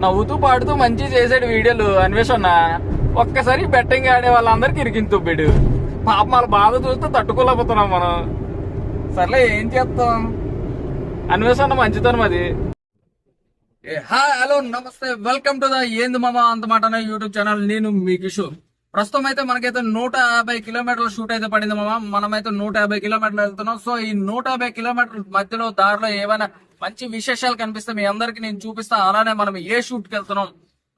నవ్వుతూ పాడుతూ మంచి చేసాడు వీడియోలు. అన్వేషణ ఒక్కసారి బెట్టింగ్ ఆడే వాళ్ళందరికి ఇరికింది తుబ్బిడు. పాప వాళ్ళ బాధ చూస్తే తట్టుకోలేకపోతున్నాం మనం. సర్లే ఏం చేస్తాం? అన్వేషణ మంచితనం అది. ఏ, హాయ్ హలో నమస్తే వెల్కమ్ టు ద ఏంది మామ అంత మాట యూట్యూబ్ ఛానల్. నేను మీ కిషోర్. ప్రస్తుతం అయితే మనకైతే నూట యాభై కిలోమీటర్ల షూట్ అయితే పడింది మామ. మనమైతే నూట యాభై కిలోమీటర్లు వెళ్తున్నాం. సో ఈ నూట యాభై కిలోమీటర్ల మధ్యలో దారిలో ఏమైనా మంచి విశేషాలు కనిపిస్తే మీ అందరికి నేను చూపిస్తా. అలానే మనం ఏ షూట్కి వెళ్తున్నాం?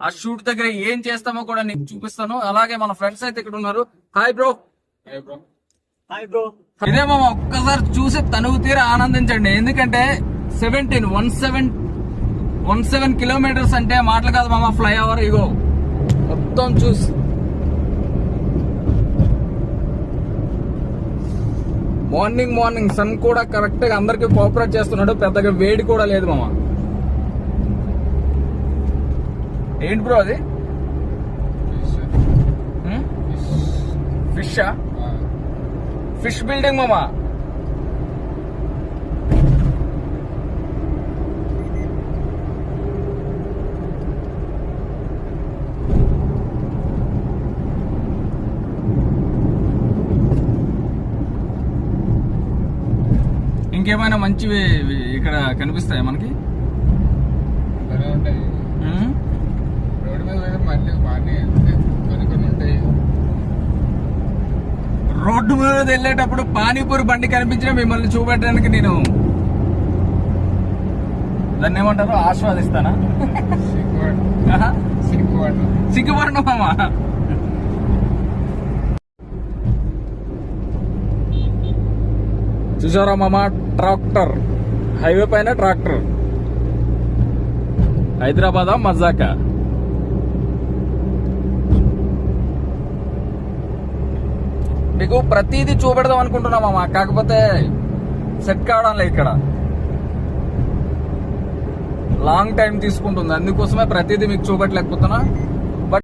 ఆ షూట్ దగ్గర ఏం చేస్తామో కూడా నేను చూపిస్తాను. అలాగే మన ఫ్రెండ్స్ అయితే ఇక్కడ ఉన్నారు. హాయ్ బ్రో హాయ్ బ్రో ఇదే మామ ఒక్కసారి చూసి తనువు తీర ఆనందించండి. ఎందుకంటే seventeen one seven one seven kilometres అంటే మాటలు కాదు మామ ఫ్లైఓవర్ ఇగో మొత్తం చూసి. మార్నింగ్ మార్నింగ్ సన్ కూడా కరెక్ట్గా అందరికి కోఆపరేట్ చేస్తున్నాడు. పెద్దగా వేడి కూడా లేదు మామ. ఏంటి బ్రో అది? ఫిష్ ఫిష్ బిల్డింగ్ మామా. ఇంకేమైనా మంచివి ఇక్కడ కనిపిస్తాయా మనకి? రోడ్డు మీద వెళ్ళేటప్పుడు పానీపూరి బండి కనిపించినా మిమ్మల్ని చూపెట్టడానికి నేను దాన్ని ఏమంటారు? ఆస్వాదిస్తానా? సిగ్గుపడిన మామ. చూసారా మామ? ట్రాక్టర్. హైవే పైన ట్రాక్టర్. హైదరాబాద్ మజాక? మీకు ప్రతిదీ చూపెడదాం అనుకుంటున్నా మామ. కాకపోతే సెట్ కావడం లేదు ఇక్కడ. లాంగ్ టైం తీసుకుంటుంది. అందుకోసమే ప్రతిదీ మీకు చూపెట్టలేకపోతున్నా.